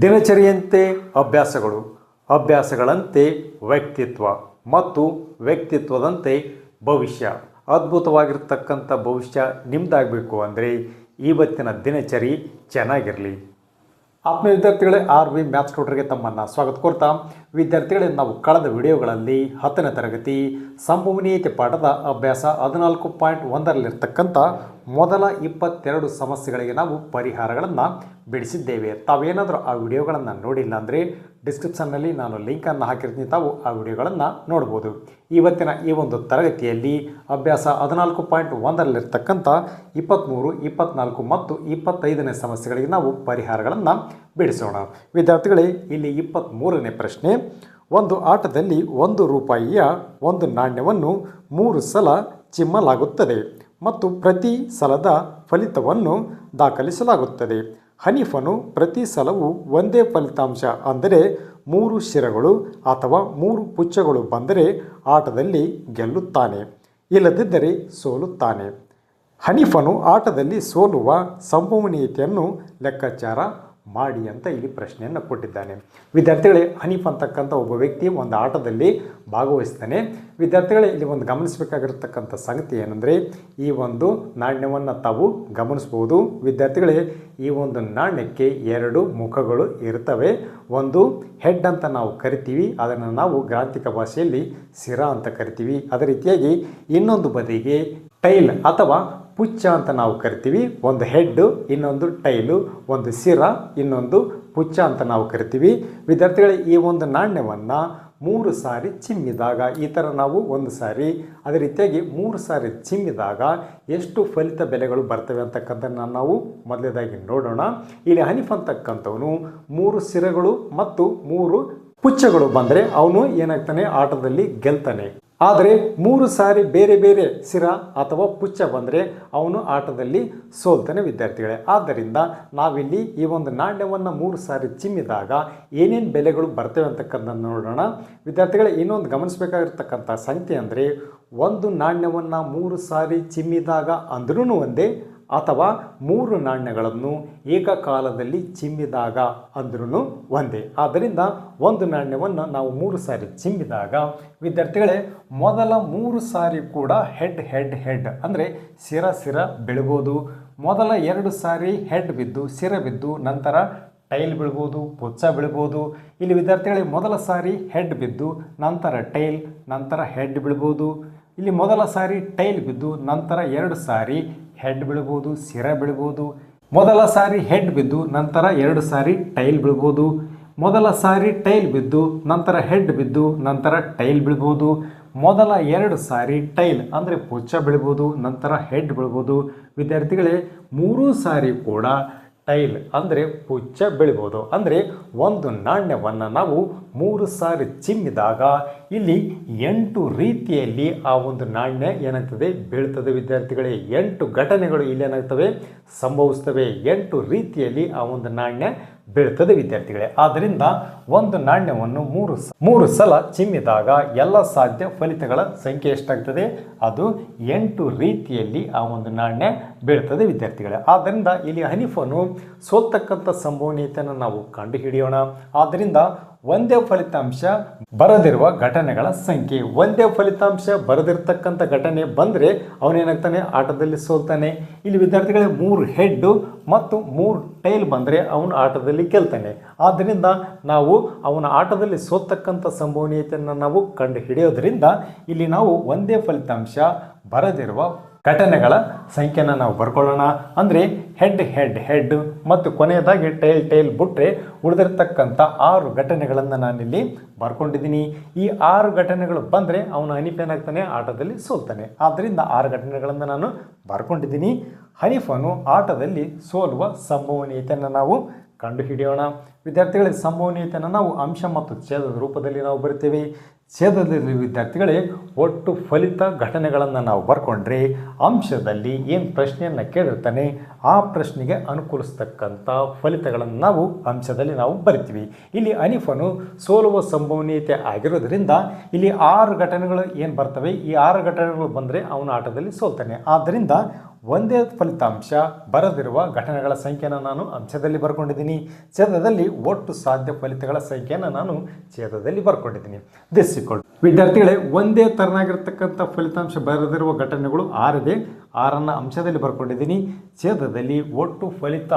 ದಿನಚರಿಯಂತೆ ಅಭ್ಯಾಸಗಳು ಅಭ್ಯಾಸಗಳಂತೆ ವ್ಯಕ್ತಿತ್ವ ಮತ್ತು ವ್ಯಕ್ತಿತ್ವದಂತೆ ಭವಿಷ್ಯ. ಅದ್ಭುತವಾಗಿರ್ತಕ್ಕಂಥ ಭವಿಷ್ಯ ನಿಮ್ಮದಾಗಬೇಕು ಅಂದರೆ ಇವತ್ತಿನ ದಿನಚರಿ ಚೆನ್ನಾಗಿರಲಿ. ಆತ್ಮೀಯ ವಿದ್ಯಾರ್ಥಿಗಳೇ ಆರ್ ವಿ ಮ್ಯಾಥ್ಸ್ ಟ್ಯೂಟರ್ಗೆ ತಮ್ಮನ್ನು ಸ್ವಾಗತ ಕೋರ್ತಾ. ವಿದ್ಯಾರ್ಥಿಗಳೇ, ನಾವು ಕಳೆದ ವಿಡಿಯೋಗಳಲ್ಲಿ ಹತ್ತನೇ ತರಗತಿ ಸಂಭವನೀಯತೆ ಪಾಠದ ಅಭ್ಯಾಸ ಹದಿನಾಲ್ಕು ಪಾಯಿಂಟ್ ಒಂದರಲ್ಲಿರ್ತಕ್ಕಂಥ ಮೊದಲ ಇಪ್ಪತ್ತೆರಡು ಸಮಸ್ಯೆಗಳಿಗೆ ನಾವು ಪರಿಹಾರಗಳನ್ನು ಬಿಡಿಸಿದ್ದೇವೆ. ತಾವೇನಾದರೂ ಆ ವಿಡಿಯೋಗಳನ್ನು ನೋಡಿಲ್ಲ ಅಂದರೆ ಡಿಸ್ಕ್ರಿಪ್ಷನ್ನಲ್ಲಿ ನಾನು ಲಿಂಕನ್ನು ಹಾಕಿರ್ತೀನಿ. ತಾವು ಆ ವಿಡಿಯೋಗಳನ್ನು ನೋಡ್ಬೋದು. ಇವತ್ತಿನ ಈ ಒಂದು ತರಗತಿಯಲ್ಲಿ ಅಭ್ಯಾಸ ಹದಿನಾಲ್ಕು ಪಾಯಿಂಟ್ ಒಂದರಲ್ಲಿರ್ತಕ್ಕಂಥ ಇಪ್ಪತ್ತ್ಮೂರು ಇಪ್ಪತ್ನಾಲ್ಕು ಮತ್ತು ಇಪ್ಪತ್ತೈದನೇ ಸಮಸ್ಯೆಗಳಿಗೆ ನಾವು ಪರಿಹಾರಗಳನ್ನು ಬಿಡಿಸೋಣ. ವಿದ್ಯಾರ್ಥಿಗಳೇ, ಇಲ್ಲಿ ಇಪ್ಪತ್ತ್ಮೂರನೇ ಪ್ರಶ್ನೆ. ಒಂದು ಆಟದಲ್ಲಿ ಒಂದು ರೂಪಾಯಿಯ ಒಂದು ನಾಣ್ಯವನ್ನು ಮೂರು ಸಲ ಚಿಮ್ಮಲಾಗುತ್ತದೆ ಮತ್ತು ಪ್ರತಿ ಸಲದ ಫಲಿತವನ್ನು ದಾಖಲಿಸಲಾಗುತ್ತದೆ. ಹನೀಫನು ಪ್ರತಿ ಸಲವೂ ಒಂದೇ ಫಲಿತಾಂಶ ಅಂದರೆ ಮೂರು ಶಿರಗಳು ಅಥವಾ ಮೂರು ಪುಚ್ಚಗಳು ಬಂದರೆ ಆಟದಲ್ಲಿ ಗೆಲ್ಲುತ್ತಾನೆ, ಇಲ್ಲದಿದ್ದರೆ ಸೋಲುತ್ತಾನೆ. ಹನಿಫನು ಆಟದಲ್ಲಿ ಸೋಲುವ ಸಂಭವನೀಯತೆಯನ್ನು ಲೆಕ್ಕಾಚಾರ ಮಾಡಿ ಅಂತ ಇಲ್ಲಿ ಪ್ರಶ್ನೆಯನ್ನು ಕೊಟ್ಟಿದ್ದಾನೆ. ವಿದ್ಯಾರ್ಥಿಗಳೇ ಹನೀಫ್ ಅಂತಕ್ಕಂಥ ಒಬ್ಬ ವ್ಯಕ್ತಿ ಒಂದು ಆಟದಲ್ಲಿ ಭಾಗವಹಿಸ್ತಾನೆ. ವಿದ್ಯಾರ್ಥಿಗಳೇ ಇಲ್ಲಿ ಒಂದು ಗಮನಿಸಬೇಕಾಗಿರ್ತಕ್ಕಂಥ ಸಂಗತಿ ಏನಂದರೆ, ಈ ಒಂದು ನಾಣ್ಯವನ್ನು ತಾವು ಗಮನಿಸ್ಬೋದು. ವಿದ್ಯಾರ್ಥಿಗಳೇ, ಈ ಒಂದು ನಾಣ್ಯಕ್ಕೆ ಎರಡು ಮುಖಗಳು ಇರ್ತವೆ. ಒಂದು ಹೆಡ್ ಅಂತ ನಾವು ಕರಿತೀವಿ, ಅದನ್ನು ನಾವು ಗ್ರಾಂಥಿಕ ಭಾಷೆಯಲ್ಲಿ ಸಿರ ಅಂತ ಕರಿತೀವಿ. ಅದೇ ರೀತಿಯಾಗಿ ಇನ್ನೊಂದು ಬದಿಗೆ ಟೈಲ್ ಅಥವಾ ಪುಚ್ಚ ಅಂತ ನಾವು ಕರಿತೀವಿ. ಒಂದು ಹೆಡ್ಡು ಇನ್ನೊಂದು ಟೈಲು ಒಂದು ಸಿರ, ಇನ್ನೊಂದು ಪುಚ್ಚ ಅಂತ ನಾವು ಕರಿತೀವಿ. ವಿದ್ಯಾರ್ಥಿಗಳೇ, ಈ ಒಂದು ನಾಣ್ಯವನ್ನು ಮೂರು ಸಾರಿ ಚಿಮ್ಮಿದಾಗ, ಈ ಥರ ನಾವು ಒಂದು ಸಾರಿ, ಅದೇ ರೀತಿಯಾಗಿ ಮೂರು ಸಾರಿ ಚಿಮ್ಮಿದಾಗ ಎಷ್ಟು ಫಲಿತ ಬೆಲೆಗಳು ಬರ್ತವೆ ಅಂತಕ್ಕಂಥದ್ದನ್ನು ನಾವು ಮೊದಲೇದಾಗಿ ನೋಡೋಣ. ಇಲ್ಲಿ ಹನಿಫ್ ಅಂತಕ್ಕಂಥವನು ಮೂರು ಸಿರಗಳು ಮತ್ತು ಮೂರು ಪುಚ್ಚಗಳು ಬಂದರೆ ಅವನು ಏನಾಗ್ತಾನೆ? ಆಟದಲ್ಲಿ ಗೆಲ್ತಾನೆ. ಆದರೆ ಮೂರು ಸಾರಿ ಬೇರೆ ಬೇರೆ ಸಿರ ಅಥವಾ ಪುಚ್ಚ ಬಂದರೆ ಅವನು ಆಟದಲ್ಲಿ ಸೋಲ್ತಾನೆ ವಿದ್ಯಾರ್ಥಿಗಳೇ. ಆದ್ದರಿಂದ ನಾವಿಲ್ಲಿ ಈ ಒಂದು ನಾಣ್ಯವನ್ನು ಮೂರು ಸಾರಿ ಚಿಮ್ಮಿದಾಗ ಏನೇನು ಬೆಲೆಗಳು ಬರ್ತವೆ ಅಂತಕ್ಕಂಥದ್ದು ನೋಡೋಣ. ವಿದ್ಯಾರ್ಥಿಗಳೇ, ಇನ್ನೊಂದು ಗಮನಿಸಬೇಕಾಗಿರ್ತಕ್ಕಂಥ ಸಂಖ್ಯೆ ಅಂದರೆ ಒಂದು ನಾಣ್ಯವನ್ನು ಮೂರು ಸಾರಿ ಚಿಮ್ಮಿದಾಗ ಅಂದ್ರೂ ಒಂದೇ ಅಥವಾ ಮೂರು ನಾಣ್ಯಗಳನ್ನು ಏಕಕಾಲದಲ್ಲಿ ಚಿಮ್ಮಿದಾಗ ಅಂದ್ರೂ ಒಂದೇ. ಆದ್ದರಿಂದ ಒಂದು ನಾಣ್ಯವನ್ನು ನಾವು ಮೂರು ಸಾರಿ ಚಿಮ್ಮಿದಾಗ, ವಿದ್ಯಾರ್ಥಿಗಳೇ, ಮೊದಲ ಮೂರು ಸಾರಿ ಕೂಡ ಹೆಡ್ ಹೆಡ್ ಹೆಡ್ ಅಂದರೆ ಸಿರ ಸಿರ ಬೆಳ್ಬೋದು. ಮೊದಲ ಎರಡು ಸಾರಿ ಹೆಡ್ ಬಿದ್ದು, ಸಿರ ಬಿದ್ದು, ನಂತರ ಟೈಲ್ ಬೀಳ್ಬೋದು, ಪುಚ್ಚ ಬೀಳ್ಬೋದು. ಇಲ್ಲಿ ವಿದ್ಯಾರ್ಥಿಗಳಿಗೆ ಮೊದಲ ಸಾರಿ ಹೆಡ್ ಬಿದ್ದು, ನಂತರ ಟೈಲ್, ನಂತರ ಹೆಡ್ ಬೀಳ್ಬೋದು. ಇಲ್ಲಿ ಮೊದಲ ಸಾರಿ ಟೈಲ್ ಬಿದ್ದು, ನಂತರ ಎರಡು ಸಾರಿ ಹೆಡ್ ಬೀಳ್ಬೋದು, ಸಿರ ಬೀಳ್ಬೋದು, ಮೊದಲ ಸಾರಿ ಹೆಡ್ ಬಿದ್ದು ನಂತರ ಎರಡು ಸಾರಿ ಟೈಲ್ ಬೀಳ್ಬೋದು. ಮೊದಲ ಸಾರಿ ಟೈಲ್ ಬಿದ್ದು ನಂತರ ಹೆಡ್ ಬಿದ್ದು ನಂತರ ಟೈಲ್ ಬೀಳ್ಬೋದು. ಮೊದಲ ಎರಡು ಸಾರಿ ಟೈಲ್ ಅಂದರೆ ಪುಚ್ಚ ಬೀಳ್ಬೋದು, ನಂತರ ಹೆಡ್ ಬೀಳ್ಬೋದು. ವಿದ್ಯಾರ್ಥಿಗಳೇ, ಮೂರೂ ಸಾರಿ ಕೂಡ ಟೈಲ್ ಅಂದರೆ ಪುಚ್ಚ ಬೆಳಿಬೋದು. ಅಂದರೆ ಒಂದು ನಾಣ್ಯವನ್ನು ನಾವು ಮೂರು ಸಾರಿ ಚಿಮ್ಮಿದಾಗ ಇಲ್ಲಿ ಎಂಟು ರೀತಿಯಲ್ಲಿ ಆ ಒಂದು ನಾಣ್ಯ ಏನಾಗ್ತದೆ? ಬೀಳ್ತದೆ ವಿದ್ಯಾರ್ಥಿಗಳೇ. ಎಂಟು ಘಟನೆಗಳು ಇಲ್ಲಿ ಏನಾಗ್ತವೆ? ಸಂಭವಿಸ್ತವೆ. ಎಂಟು ರೀತಿಯಲ್ಲಿ ಆ ಒಂದು ನಾಣ್ಯ ಬೀಳ್ತದೆ ವಿದ್ಯಾರ್ಥಿಗಳೇ. ಆದ್ದರಿಂದ ಒಂದು ನಾಣ್ಯವನ್ನು ಮೂರು ಮೂರು ಸಲ ಚಿಮ್ಮಿದಾಗ ಎಲ್ಲ ಸಾಧ್ಯ ಫಲಿತಗಳ ಸಂಖ್ಯೆ ಎಷ್ಟಾಗ್ತದೆ? ಅದು ಎಂಟು ರೀತಿಯಲ್ಲಿ ಆ ಒಂದು ನಾಣ್ಯ ಬೀಳ್ತದೆ ವಿದ್ಯಾರ್ಥಿಗಳೇ. ಆದ್ದರಿಂದ ಇಲ್ಲಿ ಹನಿಫನು ಸೋತಕ್ಕಂಥ ಸಂಭವನೀಯತೆಯನ್ನು ನಾವು ಕಂಡುಹಿಡಿಯೋಣ. ಆದ್ದರಿಂದ ಒಂದೇ ಫಲಿತಾಂಶ ಬರದಿರುವ ಘಟನೆಗಳ ಸಂಖ್ಯೆ. ಒಂದೇ ಫಲಿತಾಂಶ ಬರದಿರ್ತಕ್ಕಂಥ ಘಟನೆ ಬಂದರೆ ಅವನೇನಾಗ್ತಾನೆ ಆಟದಲ್ಲಿ ಸೋಲ್ತಾನೆ. ಇಲ್ಲಿ ವಿದ್ಯಾರ್ಥಿಗಳೇ ಮೂರು ಹೆಡ್ಡು ಮತ್ತು ಮೂರು ಟೈಲ್ ಬಂದರೆ ಅವನು ಆಟದಲ್ಲಿ ಗೆಲ್ತಾನೆ. ಆದ್ದರಿಂದ ನಾವು ಅವನ ಆಟದಲ್ಲಿ ಸೋತಕ್ಕಂಥ ಸಂಭವನೀಯತೆಯನ್ನು ನಾವು ಕಂಡು ಹಿಡಿಯೋದ್ರಿಂದ ಇಲ್ಲಿ ನಾವು ಒಂದೇ ಫಲಿತಾಂಶ ಬರದಿರುವ ಘಟನೆಗಳ ಸಂಖ್ಯೆನ ನಾವು ಬರ್ಕೊಳ್ಳೋಣ. ಅಂದರೆ ಹೆಡ್ ಹೆಡ್ ಹೆಡ್ ಮತ್ತು ಕೊನೆಯದಾಗಿ ಟೈಲ್ ಟೈಲ್ ಬಿಟ್ಟರೆ ಉಳಿದಿರ್ತಕ್ಕಂಥ ಆರು ಘಟನೆಗಳನ್ನು ನಾನಿಲ್ಲಿ ಬರ್ಕೊಂಡಿದ್ದೀನಿ. ಈ ಆರು ಘಟನೆಗಳು ಬಂದರೆ ಅವನು ಹನೀಫ್ ಏನಾಗ್ತಾನೆ? ಆಟದಲ್ಲಿ ಸೋಲ್ತಾನೆ. ಆದ್ದರಿಂದ ಆರು ಘಟನೆಗಳನ್ನು ನಾನು ಬರ್ಕೊಂಡಿದ್ದೀನಿ. ಹನಿಫನು ಆಟದಲ್ಲಿ ಸೋಲುವ ಸಂಭವನೀಯತೆಯನ್ನು ನಾವು ಕಂಡುಹಿಡಿಯೋಣ. ವಿದ್ಯಾರ್ಥಿಗಳಿಗೆ ಸಂಭವನೀಯತೆಯನ್ನು ನಾವು ಅಂಶ ಮತ್ತು ಛೇದದ ರೂಪದಲ್ಲಿ ನಾವು ಬರಿತೇವೆ. ಛೇದದಲ್ಲಿ ವಿದ್ಯಾರ್ಥಿಗಳೇ ಒಟ್ಟು ಫಲಿತ ಘಟನೆಗಳನ್ನು ನಾವು ಬರ್ಕೊಂಡ್ರೆ ಅಂಶದಲ್ಲಿ ಏನು ಪ್ರಶ್ನೆಯನ್ನು ಕೇಳಿರ್ತಾನೆ ಆ ಪ್ರಶ್ನೆಗೆ ಅನುಕೂಲಿಸ್ತಕ್ಕಂಥ ಫಲಿತಗಳನ್ನು ನಾವು ಅಂಶದಲ್ಲಿ ನಾವು ಬರಿತೀವಿ. ಇಲ್ಲಿ ಅನಿಫನು ಸೋಲುವ ಸಂಭವನೀಯತೆ ಆಗಿರೋದ್ರಿಂದ ಇಲ್ಲಿ ಆರು ಘಟನೆಗಳು ಏನು ಬರ್ತವೆ? ಈ ಆರು ಘಟನೆಗಳು ಬಂದರೆ ಅವನು ಆಟದಲ್ಲಿ ಸೋಲ್ತಾನೆ. ಆದ್ದರಿಂದ ಒಂದೇ ಫಲಿತಾಂಶ ಬರದಿರುವ ಘಟನೆಗಳ ಸಂಖ್ಯೆಯನ್ನು ನಾನು ಅಂಶದಲ್ಲಿ ಬರ್ಕೊಂಡಿದ್ದೀನಿ. ಛೇದದಲ್ಲಿ ಒಟ್ಟು ಸಾಧ್ಯ ಫಲಿತಗಳ ಸಂಖ್ಯೆಯನ್ನು ನಾನು ಛೇದದಲ್ಲಿ ಬರ್ಕೊಂಡಿದ್ದೀನಿ. ದಿಸ್ ಇಕ್ವಲ್ ವಿದ್ಯಾರ್ಥಿಗಳೇ, ಒಂದೇ ತರನಾಗಿರ್ತಕ್ಕಂಥ ಫಲಿತಾಂಶ ಬರದಿರುವ ಘಟನೆಗಳು ಆರಿದೆ ಆರನ್ನು ಅಂಶದಲ್ಲಿ ಬರ್ಕೊಂಡಿದ್ದೀನಿ. ಛೇದದಲ್ಲಿ ಒಟ್ಟು ಫಲಿತ,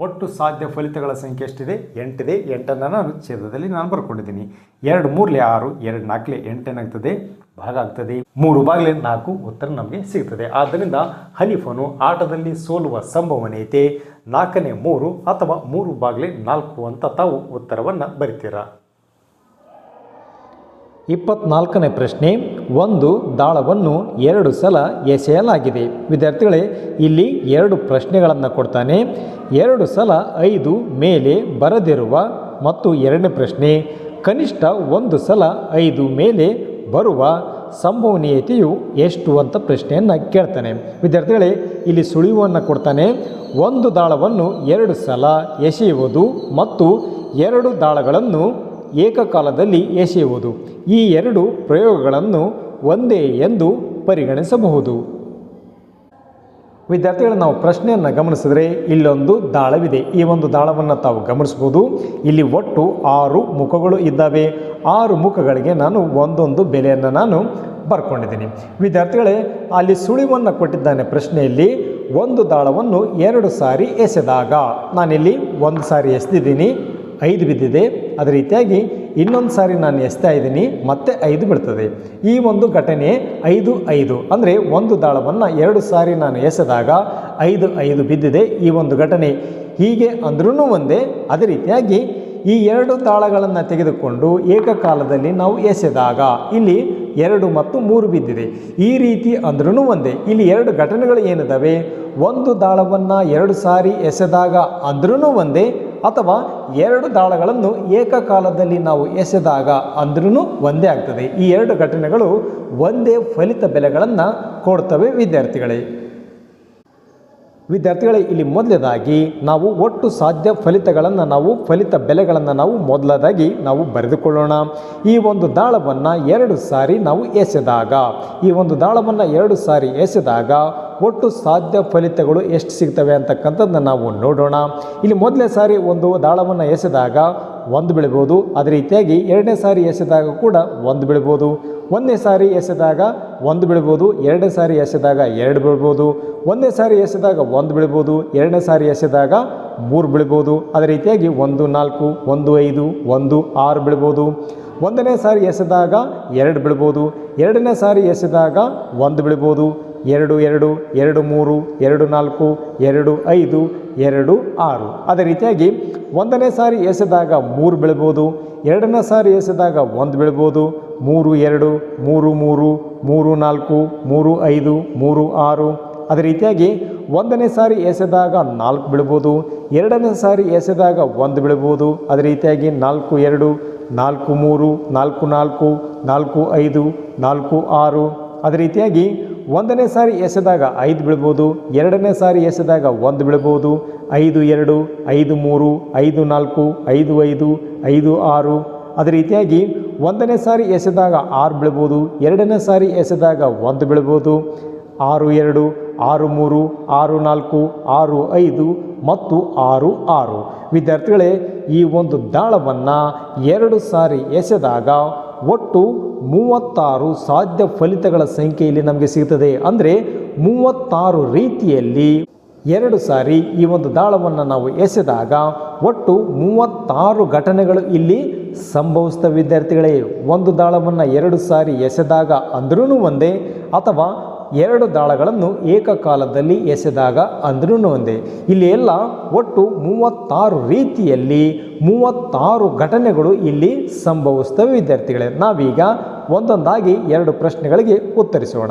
ಒಟ್ಟು ಸಾಧ್ಯ ಫಲಿತಗಳ ಸಂಖ್ಯೆ ಎಷ್ಟಿದೆ? ಎಂಟಿದೆ. ಎಂಟನ್ನು ನಾನು ಛೇದದಲ್ಲಿ ನಾನು ಬರ್ಕೊಂಡಿದ್ದೀನಿ. ಎರಡು ಮೂರಲೆ ಆರು, ಎರಡು ನಾಲ್ಕಲೆ ಎಂಟೇನಾಗ್ತದೆ. ಭಾಗ ಆಗ್ತದೆ. ಮೂರು ಬಾಗಿಲೆ ನಾಲ್ಕು ಉತ್ತರ ನಮಗೆ ಸಿಗ್ತದೆ. ಆದ್ದರಿಂದ ಹನಿಫನು ಆಟದಲ್ಲಿ ಸೋಲುವ ಸಂಭವನೀಯತೆ ನಾಲ್ಕನೇ ಮೂರು ಅಥವಾ ಮೂರು ಬಾಗಿಲೆ ನಾಲ್ಕು ಅಂತ ತಾವು ಉತ್ತರವನ್ನು ಬರಿತೀರಾ? ಇಪ್ಪತ್ನಾಲ್ಕನೇ ಪ್ರಶ್ನೆ, ಒಂದು ದಾಳವನ್ನು ಎರಡು ಸಲ ಎಸೆಯಲಾಗಿದೆ. ವಿದ್ಯಾರ್ಥಿಗಳೇ, ಇಲ್ಲಿ ಎರಡು ಪ್ರಶ್ನೆಗಳನ್ನು ಕೊಡ್ತಾನೆ. ಎರಡು ಸಲ ಐದು ಮೇಲೆ ಬರದಿರುವ ಮತ್ತು ಎರಡನೇ ಪ್ರಶ್ನೆ, ಕನಿಷ್ಠ ಒಂದು ಸಲ ಐದು ಮೇಲೆ ಬರುವ ಸಂಭವನೀಯತೆಯು ಎಷ್ಟು ಅಂತ ಪ್ರಶ್ನೆಯನ್ನು ಕೇಳ್ತಾನೆ. ವಿದ್ಯಾರ್ಥಿಗಳೇ, ಇಲ್ಲಿ ಸುಳಿವನ್ನು ಕೊಡ್ತಾನೆ. ಒಂದು ದಾಳವನ್ನು ಎರಡು ಸಲ ಎಸೆಯುವುದು ಮತ್ತು ಎರಡು ದಾಳಗಳನ್ನು ಏಕಕಾಲದಲ್ಲಿ ಎಸೆಯುವುದು. ಈ ಎರಡು ಪ್ರಯೋಗಗಳನ್ನು ಒಂದೇ ಎಂದು ಪರಿಗಣಿಸಬಹುದು. ವಿದ್ಯಾರ್ಥಿಗಳು ನಾವು ಪ್ರಶ್ನೆಯನ್ನು ಗಮನಿಸಿದ್ರೆ ಇಲ್ಲೊಂದು ದಾಳವಿದೆ. ಈ ಒಂದು ದಾಳವನ್ನು ತಾವು ಗಮನಿಸ್ಬೋದು ಇಲ್ಲಿ ಒಟ್ಟು ಆರು ಮುಖಗಳು ಇದ್ದಾವೆ. ಆರು ಮುಖಗಳಿಗೆ ನಾನು ಒಂದೊಂದು ಬೆಲೆಯನ್ನು ನಾನು ಬರ್ಕೊಂಡಿದ್ದೀನಿ. ವಿದ್ಯಾರ್ಥಿಗಳೇ, ಅಲ್ಲಿ ಸುಳಿವನ್ನು ಕೊಟ್ಟಿದ್ದಾನೆ ಪ್ರಶ್ನೆಯಲ್ಲಿ. ಒಂದು ದಾಳವನ್ನು ಎರಡು ಸಾರಿ ಎಸೆದಾಗ ನಾನಿಲ್ಲಿ ಒಂದು ಸಾರಿ ಎಸೆದಿದ್ದೀನಿ. ಐದು ಬಿದ್ದಿದೆ. ಅದೇ ರೀತಿಯಾಗಿ ಇನ್ನೊಂದು ಸಾರಿ ನಾನು ಎಸ್ತಾ ಇದ್ದೀನಿ, ಮತ್ತೆ ಐದು ಬಿಡ್ತದೆ ಈ ಒಂದು ಘಟನೆ ಐದು ಐದು, ಅಂದರೆ ಒಂದು ದಾಳವನ್ನು ಎರಡು ಸಾರಿ ನಾನು ಎಸೆದಾಗ ಐದು ಐದು ಬಿದ್ದಿದೆ ಈ ಒಂದು ಘಟನೆ. ಹೀಗೆ ಅಂದ್ರೂ ಒಂದೇ, ಅದೇ ರೀತಿಯಾಗಿ ಈ ಎರಡು ತಾಳಗಳನ್ನು ತೆಗೆದುಕೊಂಡು ಏಕಕಾಲದಲ್ಲಿ ನಾವು ಎಸೆದಾಗ ಇಲ್ಲಿ ಎರಡು ಮತ್ತು ಮೂರು ಬಿದ್ದಿದೆ. ಈ ರೀತಿ ಅಂದ್ರೂ ಒಂದೇ, ಇಲ್ಲಿ ಎರಡು ಘಟನೆಗಳು ಏನಿದ್ದಾವೆ ಒಂದು ದಾಳವನ್ನು ಎರಡು ಸಾರಿ ಎಸೆದಾಗ ಅಂದ್ರೂ ಒಂದೇ ಅಥವಾ ಎರಡು ದಾಳಗಳನ್ನು ಏಕಕಾಲದಲ್ಲಿ ನಾವು ಎಸೆದಾಗ ಅಂದ್ರೂ ಒಂದೇ ಆಗ್ತದೆ. ಈ ಎರಡು ಘಟನೆಗಳು ಒಂದೇ ಫಲಿತ ಬೆಲೆಗಳನ್ನು ಕೊಡ್ತವೆ, ವಿದ್ಯಾರ್ಥಿಗಳೇ. ವಿದ್ಯಾರ್ಥಿಗಳೇ, ಇಲ್ಲಿ ಮೊದಲನೇದಾಗಿ ನಾವು ಒಟ್ಟು ಸಾಧ್ಯ ಫಲಿತಗಳನ್ನು ನಾವು ಫಲಿತ ಬೆಲೆಗಳನ್ನು ನಾವು ಮೊದಲದಾಗಿ ನಾವು ಬರೆದುಕೊಳ್ಳೋಣ. ಈ ಒಂದು ದಾಳವನ್ನು ಎರಡು ಸಾರಿ ನಾವು ಎಸೆದಾಗ, ಈ ಒಂದು ದಾಳವನ್ನು ಎರಡು ಸಾರಿ ಎಸೆದಾಗ ಒಟ್ಟು ಸಾಧ್ಯ ಫಲಿತಗಳು ಎಷ್ಟು ಸಿಗ್ತವೆ ಅಂತಕ್ಕಂಥದ್ದನ್ನ ನಾವು ನೋಡೋಣ. ಇಲ್ಲಿ ಮೊದಲನೇ ಸಾರಿ ಒಂದು ದಾಳವನ್ನು ಎಸೆದಾಗ ಒಂದು ಬೆಳಿಬೋದು. ಅದೇ ರೀತಿಯಾಗಿ ಎರಡನೇ ಸಾರಿ ಎಸೆದಾಗ ಕೂಡ ಒಂದು ಬೆಳಿಬೋದು. ಒಂದನೇ ಸಾರಿ ಎಸೆದಾಗ ಒಂದು ಬೀಳ್ಬೋದು, ಎರಡನೇ ಸಾರಿ ಎಸೆದಾಗ ಎರಡು ಬೀಳ್ಬೋದು, ಒಂದನೇ ಸಾರಿ ಎಸೆದಾಗ ಒಂದು ಬೀಳ್ಬೋದು, ಎರಡನೇ ಸಾರಿ ಎಸೆದಾಗ ಮೂರು ಬೀಳ್ಬೋದು. ಅದೇ ರೀತಿಯಾಗಿ ಒಂದು, ನಾಲ್ಕು, ಒಂದು, ಐದು, ಒಂದು, ಆರು ಬೀಳ್ಬೋದು. ಒಂದನೇ ಸಾರಿ ಎಸೆದಾಗ ಎರಡು ಬೀಳ್ಬೋದು, ಎರಡನೇ ಸಾರಿ ಎಸೆದಾಗ ಒಂದು ಬೀಳ್ಬೋದು. ಎರಡು ಎರಡು ಎರಡು, ಮೂರು, ಎರಡು, ನಾಲ್ಕು, ಎರಡು, ಐದು, ಎರಡು, ಆರು. ಅದೇ ರೀತಿಯಾಗಿ ಒಂದನೇ ಸಾರಿ ಎಸೆದಾಗ ಮೂರು ಬೀಳ್ಬೋದು, ಎರಡನೇ ಸಾರಿ ಎಸೆದಾಗ ಒಂದು ಬೀಳ್ಬೋದು, ಮೂರು, ಎರಡು, ಮೂರು ಮೂರು ಮೂರು, ನಾಲ್ಕು, ಮೂರು, ಐದು, ಮೂರು, ಆರು. ಅದೇ ರೀತಿಯಾಗಿ ಒಂದನೇ ಸಾರಿ ಎಸೆದಾಗ ನಾಲ್ಕು ಬೀಳ್ಬೋದು, ಎರಡನೇ ಸಾರಿ ಎಸೆದಾಗ ಒಂದು ಬೀಳ್ಬೋದು, ಅದೇ ರೀತಿಯಾಗಿ ನಾಲ್ಕು, ಎರಡು, ನಾಲ್ಕು, ಮೂರು, ನಾಲ್ಕು ನಾಲ್ಕು ನಾಲ್ಕು, ಐದು, ನಾಲ್ಕು, ಆರು. ಅದೇ ರೀತಿಯಾಗಿ ಒಂದನೇ ಸಾರಿ ಎಸೆದಾಗ ಐದು ಬೀಳ್ಬೋದು, ಎರಡನೇ ಸಾರಿ ಎಸೆದಾಗ ಒಂದು ಬೀಳ್ಬೋದು, ಐದು ಎರಡು, ಐದು ಮೂರು, ಐದು ನಾಲ್ಕು, ಐದು ಐದು ಐದು ಆರು. ಅದೇ ರೀತಿಯಾಗಿ ಒಂದನೇ ಸಾರಿ ಎಸೆದಾಗ ಆರು ಬೀಳ್ಬೋದು, ಎರಡನೇ ಸಾರಿ ಎಸೆದಾಗ ಒಂದು ಬೀಳ್ಬೋದು, ಆರು ಎರಡು, ಆರು ಮೂರು, ಆರು ನಾಲ್ಕು, ಆರು ಐದು ಮತ್ತು ಆರು ಆರು. ವಿದ್ಯಾರ್ಥಿಗಳೇ, ಈ ಒಂದು ದಾಳವನ್ನು ಎರಡು ಸಾರಿ ಎಸೆದಾಗ ಒಟ್ಟು ಮೂವತ್ತಾರು ಸಾಧ್ಯ ಫಲಿತಗಳ ಸಂಖ್ಯೆಯಲ್ಲಿ ನಮಗೆ ಸಿಗ್ತದೆ. ಅಂದರೆ ಮೂವತ್ತಾರು ರೀತಿಯಲ್ಲಿ ಎರಡು ಸಾರಿ ಈ ಒಂದು ದಾಳವನ್ನು ನಾವು ಎಸೆದಾಗ ಒಟ್ಟು ಮೂವತ್ತಾರು ಘಟನೆಗಳು ಇಲ್ಲಿ ಸಂಭವಿಸಿದ ವಿದ್ಯಾರ್ಥಿಗಳೇ. ಒಂದು ದಾಳವನ್ನು ಎರಡು ಸಾರಿ ಎಸೆದಾಗ ಅಂದ್ರೂ ಒಂದೇ, ಅಥವಾ ಎರಡು ದಾಳಗಳನ್ನು ಏಕಕಾಲದಲ್ಲಿ ಎಸೆದಾಗ ಅಂದ್ರೂ ಒಂದೇ ಇಲ್ಲಿ ಎಲ್ಲ ಒಟ್ಟು ಮೂವತ್ತಾರು ರೀತಿಯಲ್ಲಿ ಮೂವತ್ತಾರು ಘಟನೆಗಳು ಇಲ್ಲಿ ಸಂಭವಿಸ್ತವೆ, ವಿದ್ಯಾರ್ಥಿಗಳೇ. ನಾವೀಗ ಒಂದೊಂದಾಗಿ ಎರಡು ಪ್ರಶ್ನೆಗಳಿಗೆ ಉತ್ತರಿಸೋಣ.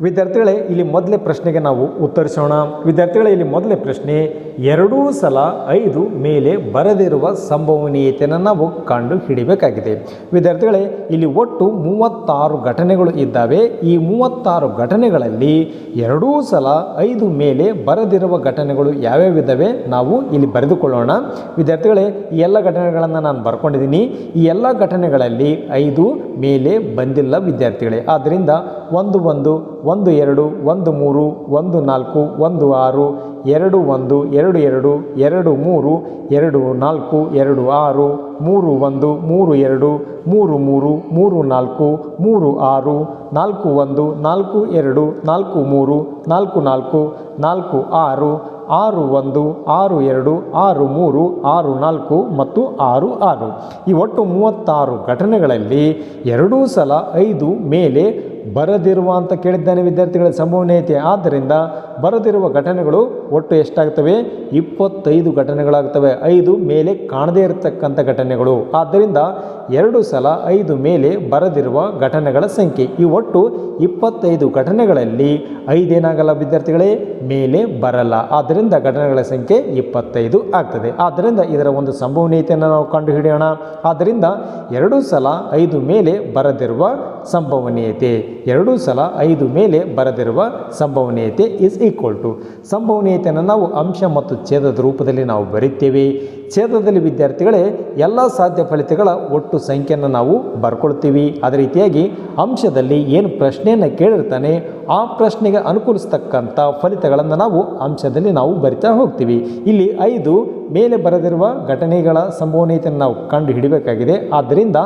ವಿದ್ಯಾರ್ಥಿಗಳೇ, ಇಲ್ಲಿ ಮೊದಲೇ ಪ್ರಶ್ನೆಗೆ ನಾವು ಉತ್ತರಿಸೋಣ. ವಿದ್ಯಾರ್ಥಿಗಳೇ, ಇಲ್ಲಿ ಮೊದಲೇ ಪ್ರಶ್ನೆ, ಎರಡೂ ಸಲ ಐದು ಮೇಲೆ ಬರದಿರುವ ಸಂಭವನೀಯತೆಯನ್ನು ನಾವು ಕಂಡು ಹಿಡಿಬೇಕಾಗಿದೆ. ವಿದ್ಯಾರ್ಥಿಗಳೇ, ಇಲ್ಲಿ ಒಟ್ಟು ಮೂವತ್ತಾರು ಘಟನೆಗಳು ಇದ್ದಾವೆ. ಈ ಮೂವತ್ತಾರು ಘಟನೆಗಳಲ್ಲಿ ಎರಡೂ ಸಲ ಐದು ಮೇಲೆ ಬರದಿರುವ ಘಟನೆಗಳು ಯಾವ್ಯಾವಿದ್ದಾವೆ ನಾವು ಇಲ್ಲಿ ಬರೆದುಕೊಳ್ಳೋಣ. ವಿದ್ಯಾರ್ಥಿಗಳೇ, ಈ ಎಲ್ಲ ಘಟನೆಗಳನ್ನು ನಾನು ಬರ್ಕೊಂಡಿದ್ದೀನಿ. ಈ ಎಲ್ಲ ಘಟನೆಗಳಲ್ಲಿ ಐದು ಮೇಲೆ ಬಂದಿಲ್ಲ ವಿದ್ಯಾರ್ಥಿಗಳೇ. ಆದ್ದರಿಂದ ಒಂದು ಒಂದು ಒಂದು ಎರಡು, ಒಂದು ಮೂರು, ಒಂದು ನಾಲ್ಕು, ಒಂದು ಆರು, ಎರಡು ಒಂದು, ಎರಡು ಎರಡು ಎರಡು ಮೂರು, ಎರಡು ನಾಲ್ಕು, ಎರಡು ಆರು, ಮೂರು ಒಂದು, ಮೂರು ಎರಡು, ಮೂರು ಮೂರು ಮೂರು ನಾಲ್ಕು, ಮೂರು ಆರು, ನಾಲ್ಕು ಒಂದು, ನಾಲ್ಕು ಎರಡು, ನಾಲ್ಕು ಮೂರು, ನಾಲ್ಕು ನಾಲ್ಕು ನಾಲ್ಕು ಆರು ಆರು ಒಂದು, ಆರು ಎರಡು, ಆರು ಮೂರು, ಆರು ನಾಲ್ಕು ಮತ್ತು ಆರು ಆರು. ಈ ಒಟ್ಟು ಮೂವತ್ತಾರು ಘಟನೆಗಳಲ್ಲಿ ಎರಡೂ ಸಲ ಐದು ಮೇಲೆ ಬರದಿರುವ ಅಂತ ಕೇಳಿದ್ದಾನೆ ವಿದ್ಯಾರ್ಥಿಗಳ ಸಂಭವನೀಯತೆ ಆದ್ದರಿಂದ ಬರದಿರುವ ಘಟನೆಗಳು ಒಟ್ಟು ಎಷ್ಟಾಗ್ತವೆ? ಇಪ್ಪತ್ತೈದು ಘಟನೆಗಳಾಗ್ತವೆ. ಐದು ಮೇಲೆ ಕಾಣದೇ ಇರತಕ್ಕಂಥ ಘಟನೆಗಳು. ಆದ್ದರಿಂದ ಎರಡು ಸಲ ಐದು ಮೇಲೆ ಬರದಿರುವ ಘಟನೆಗಳ ಸಂಖ್ಯೆ. ಈ ಒಟ್ಟು ಇಪ್ಪತ್ತೈದು ಘಟನೆಗಳಲ್ಲಿ ಐದೇನಾಗಲ್ಲ ವಿದ್ಯಾರ್ಥಿಗಳೇ? ಮೇಲೆ ಬರಲ್ಲ. ಆದ್ದರಿಂದ ಘಟನೆಗಳ ಸಂಖ್ಯೆ ಇಪ್ಪತ್ತೈದು ಆಗ್ತದೆ. ಆದ್ದರಿಂದ ಇದರ ಒಂದು ಸಂಭವನೀಯತೆಯನ್ನು ನಾವು ಕಂಡುಹಿಡಿಯೋಣ. ಆದ್ದರಿಂದ ಎರಡು ಸಲ ಐದು ಮೇಲೆ ಬರದಿರುವ ಸಂಭವನೀಯತೆ ಎರಡೂ ಸಲ ಐದು ಮೇಲೆ ಬರೆದಿರುವ ಸಂಭವನೀಯತೆ ಇಸ್ ಈಕ್ವಲ್ ಟು ಸಂಭವನೀಯತೆಯನ್ನು ನಾವು ಅಂಶ ಮತ್ತು ಛೇದದ ರೂಪದಲ್ಲಿ ನಾವು ಬರೀತೇವೆ. ಛೇದದಲ್ಲಿ ವಿದ್ಯಾರ್ಥಿಗಳೇ, ಎಲ್ಲ ಸಾಧ್ಯ ಫಲಿತಗಳ ಒಟ್ಟು ಸಂಖ್ಯೆಯನ್ನು ನಾವು ಬರ್ಕೊಳ್ತೀವಿ. ಅದೇ ರೀತಿಯಾಗಿ ಅಂಶದಲ್ಲಿ ಏನು ಪ್ರಶ್ನೆಯನ್ನು ಕೇಳಿರ್ತಾನೆ, ಆ ಪ್ರಶ್ನೆಗೆ ಅನುಕೂಲಿಸ್ತಕ್ಕಂಥ ಫಲಿತಗಳನ್ನು ನಾವು ಅಂಶದಲ್ಲಿ ನಾವು ಬರಿತಾ ಹೋಗ್ತೀವಿ. ಇಲ್ಲಿ ಐದು ಮೇಲೆ ಬರೆದಿರುವ ಘಟನೆಗಳ ಸಂಭವನೀಯತೆಯನ್ನು ನಾವು ಕಂಡು ಹಿಡಿಬೇಕಾಗಿದೆ ಆದ್ದರಿಂದ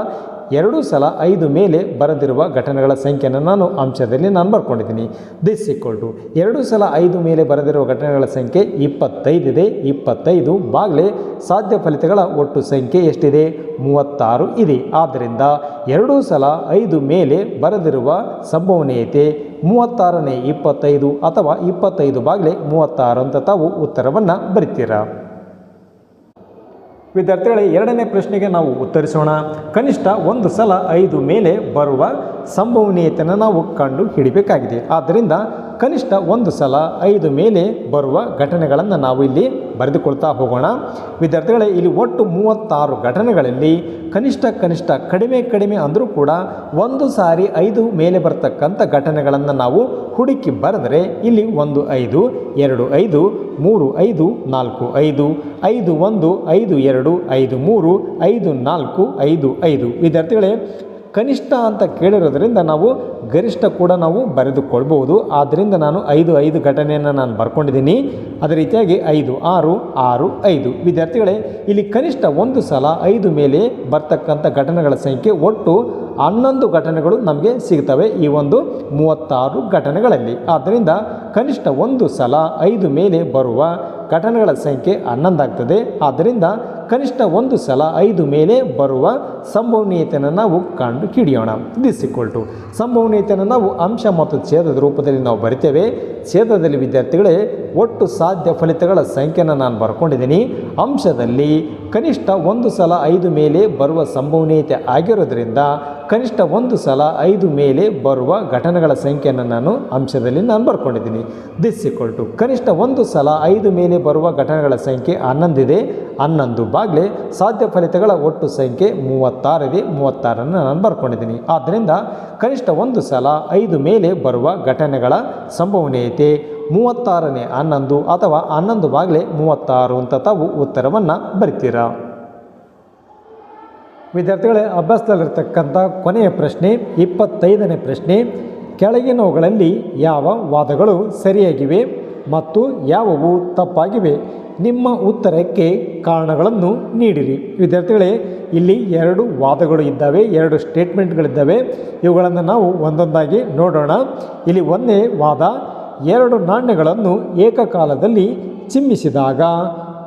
ಎರಡೂ ಸಲ ಐದು ಮೇಲೆ ಬರೆದಿರುವ ಘಟನೆಗಳ ಸಂಖ್ಯೆಯನ್ನು ನಾನು ಅಂಶದಲ್ಲಿ ನಾನು ಬರ್ಕೊಂಡಿದ್ದೀನಿ. ದಿಸ್ ಈಕ್ವಲ್ ಟು ಎರಡು ಸಲ ಐದು ಮೇಲೆ ಬರೆದಿರುವ ಘಟನೆಗಳ ಸಂಖ್ಯೆ ಇಪ್ಪತ್ತೈದಿದೆ ಇಪ್ಪತ್ತೈದು ಬಾಗ್ಲೆ ಸಾಧ್ಯ ಫಲಿತಗಳ ಒಟ್ಟು ಸಂಖ್ಯೆ ಎಷ್ಟಿದೆ? ಮೂವತ್ತಾರು ಇದೆ. ಆದ್ದರಿಂದ ಎರಡೂ ಸಲ ಐದು ಮೇಲೆ ಬರೆದಿರುವ ಸಂಭವನೀಯತೆ ಮೂವತ್ತಾರನೇ ಇಪ್ಪತ್ತೈದು ಅಥವಾ ಇಪ್ಪತ್ತೈದು ಬಾಗ್ಲೆ ಮೂವತ್ತಾರು ಅಂತ ತಾವು ಉತ್ತರವನ್ನು ಬರಿತೀರಾ? ವಿದ್ಯಾರ್ಥಿಗಳೇ, ಎರಡನೇ ಪ್ರಶ್ನೆಗೆ ನಾವು ಉತ್ತರಿಸೋಣ. ಕನಿಷ್ಠ ಒಂದು ಸಲ ಐದು ಮೇಲೆ ಬರುವ ಸಂಭವನೀಯತೆಯನ್ನು ನಾವು ಕಂಡು ಹಿಡಿಬೇಕಾಗಿದೆ ಆದ್ದರಿಂದ ಕನಿಷ್ಠ ಒಂದು ಸಲ ಐದು ಮೇಲೆ ಬರುವ ಘಟನೆಗಳನ್ನು ನಾವು ಇಲ್ಲಿ ಬರೆದುಕೊಳ್ತಾ ಹೋಗೋಣ. ವಿದ್ಯಾರ್ಥಿಗಳೇ, ಇಲ್ಲಿ ಒಟ್ಟು ಮೂವತ್ತಾರು ಘಟನೆಗಳಲ್ಲಿ ಕನಿಷ್ಠ ಕನಿಷ್ಠ, ಕಡಿಮೆ ಕಡಿಮೆ ಅಂದರೂ ಕೂಡ ಒಂದು ಸಾರಿ ಐದು ಮೇಲೆ ಬರ್ತಕ್ಕಂಥ ಘಟನೆಗಳನ್ನು ನಾವು ಹುಡುಕಿ ಬರೆದರೆ ಇಲ್ಲಿ ಒಂದು ಐದು, ಎರಡು ಐದು, ಮೂರು ಐದು, ನಾಲ್ಕು ಐದು ಐದು ಒಂದು, ಐದು ಎರಡು, ಐದು ಮೂರು, ಐದು ನಾಲ್ಕು, ಐದು ಐದು. ವಿದ್ಯಾರ್ಥಿಗಳೇ ಕನಿಷ್ಠ ಅಂತ ಕೇಳಿರೋದ್ರಿಂದ ನಾವು ಗರಿಷ್ಠ ಕೂಡ ನಾವು ಬರೆದುಕೊಳ್ಬೋದು ಆದ್ದರಿಂದ ನಾನು ಐದು ಐದು ಘಟನೆಯನ್ನು ನಾನು ಬರ್ಕೊಂಡಿದ್ದೀನಿ. ಅದೇ ರೀತಿಯಾಗಿ ಐದು, ಆರು ಆರು, ಐದು. ವಿದ್ಯಾರ್ಥಿಗಳೇ, ಇಲ್ಲಿ ಕನಿಷ್ಠ ಒಂದು ಸಲ ಐದು ಮೇಲೆ ಬರ್ತಕ್ಕಂಥ ಘಟನೆಗಳ ಸಂಖ್ಯೆ ಒಟ್ಟು ಹನ್ನೊಂದು ಘಟನೆಗಳು ನಮಗೆ ಸಿಗ್ತವೆ ಈ ಒಂದು ಮೂವತ್ತಾರು ಘಟನೆಗಳಲ್ಲಿ. ಆದ್ದರಿಂದ ಕನಿಷ್ಠ ಒಂದು ಸಲ ಐದು ಮೇಲೆ ಬರುವ ಘಟನೆಗಳ ಸಂಖ್ಯೆ ಹನ್ನೊಂದಾಗ್ತದೆ. ಆದ್ದರಿಂದ ಕನಿಷ್ಠ ಒಂದು ಸಲ ಐದು ಮೇಲೆ ಬರುವ ಸಂಭವನೀಯತೆಯನ್ನು ನಾವು ಕಂಡು ಹಿಡಿಯೋಣ ದಿಸ್ ಸಂಭವನೀಯತೆಯನ್ನು ನಾವು ಅಂಶ ಮತ್ತು ಛೇದದ ರೂಪದಲ್ಲಿ ನಾವು ಬರಿತೇವೆ. ಛೇದದಲ್ಲಿ ವಿದ್ಯಾರ್ಥಿಗಳೇ, ಒಟ್ಟು ಸಾಧ್ಯ ಫಲಿತಗಳ ಸಂಖ್ಯೆಯನ್ನು ನಾನು ಬರ್ಕೊಂಡಿದ್ದೀನಿ. ಅಂಶದಲ್ಲಿ ಕನಿಷ್ಠ ಒಂದು ಸಲ ಐದು ಮೇಲೆ ಬರುವ ಸಂಭವನೀಯತೆ ಆಗಿರೋದ್ರಿಂದ ಕನಿಷ್ಠ ಒಂದು ಸಲ ಐದು ಮೇಲೆ ಬರುವ ಘಟನೆಗಳ ಸಂಖ್ಯೆಯನ್ನು ನಾನು ಅಂಶದಲ್ಲಿ ನಾನು ಬರ್ಕೊಂಡಿದ್ದೀನಿ. ದಿಸ್ ಇಕ್ವಲ್ ಟು ಕನಿಷ್ಠ ಒಂದು ಸಲ ಐದು ಮೇಲೆ ಬರುವ ಘಟನೆಗಳ ಸಂಖ್ಯೆ ಹನ್ನೊಂದಿದೆ. ಹನ್ನೊಂದು ಬಾಗ್ಲೆ ಸಾಧ್ಯ ಫಲಿತಗಳ ಒಟ್ಟು ಸಂಖ್ಯೆ ಮೂವತ್ತಾರಿದೆ ಮೂವತ್ತಾರನ್ನು ನಾನು ಬರ್ಕೊಂಡಿದ್ದೀನಿ. ಆದ್ದರಿಂದ ಕನಿಷ್ಠ ಒಂದು ಸಲ ಐದು ಮೇಲೆ ಬರುವ ಘಟನೆಗಳ ಸಂಭವನೀಯತೆ ಮೂವತ್ತಾರನೇ ಹನ್ನೊಂದು ಅಥವಾ ಹನ್ನೊಂದು ಬಾಗಿಲೆ ಮೂವತ್ತಾರು ಅಂತ ತಾವು ಉತ್ತರವನ್ನು ಬರಿತೀರಾ? ವಿದ್ಯಾರ್ಥಿಗಳೇ, ಅಭ್ಯಾಸದಲ್ಲಿರ್ತಕ್ಕಂಥ ಕೊನೆಯ ಪ್ರಶ್ನೆ, ಇಪ್ಪತ್ತೈದನೇ ಪ್ರಶ್ನೆ, ಕೆಳಗಿನವುಗಳಲ್ಲಿ ಯಾವ ವಾದಗಳು ಸರಿಯಾಗಿವೆ ಮತ್ತು ಯಾವುವು ತಪ್ಪಾಗಿವೆ? ನಿಮ್ಮ ಉತ್ತರಕ್ಕೆ ಕಾರಣಗಳನ್ನು ನೀಡಿರಿ. ವಿದ್ಯಾರ್ಥಿಗಳೇ, ಇಲ್ಲಿ ಎರಡು ವಾದಗಳು ಇದ್ದಾವೆ, ಎರಡು ಸ್ಟೇಟ್ಮೆಂಟ್ಗಳಿದ್ದಾವೆ. ಇವುಗಳನ್ನು ನಾವು ಒಂದೊಂದಾಗಿ ನೋಡೋಣ. ಇಲ್ಲಿ ಒಂದೇ ವಾದ, ಎರಡು ನಾಣ್ಯಗಳನ್ನು ಏಕಕಾಲದಲ್ಲಿ ಚಿಮ್ಮಿಸಿದಾಗ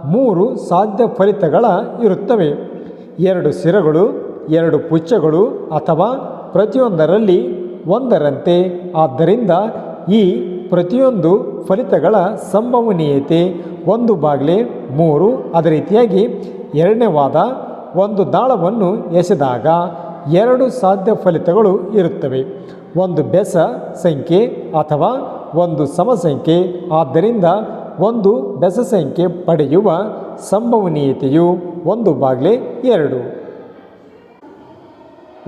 ಮೂರು ಸಾಧ್ಯ ಫಲಿತಗಳ ಇರುತ್ತವೆ. ಎರಡು ಸಿರಗಳು, ಎರಡು ಪುಚ್ಚಗಳು ಅಥವಾ ಪ್ರತಿಯೊಂದರಲ್ಲಿ ಒಂದರಂತೆ. ಆದ್ದರಿಂದ ಈ ಪ್ರತಿಯೊಂದು ಫಲಿತಗಳ ಸಂಭವನೀಯತೆ ಒಂದು ಬಾಗಿಲೆ ಮೂರು. ಅದೇ ರೀತಿಯಾಗಿ ಎರಡನೇ ವಾದ, ಒಂದು ದಾಳವನ್ನು ಎಸೆದಾಗ ಎರಡು ಸಾಧ್ಯ ಫಲಿತಗಳು ಇರುತ್ತವೆ. ಒಂದು ಬೆಸ ಸಂಖ್ಯೆ ಅಥವಾ ಒಂದು ಸಮಸಂಖ್ಯೆ. ಆದ್ದರಿಂದ ಒಂದು ಬೆಸ ಸಂಖ್ಯೆ ಪಡೆಯುವ ಸಂಭವನೀಯತೆಯು ಒಂದು ಬಾಗಿಲೆ ಎರಡು.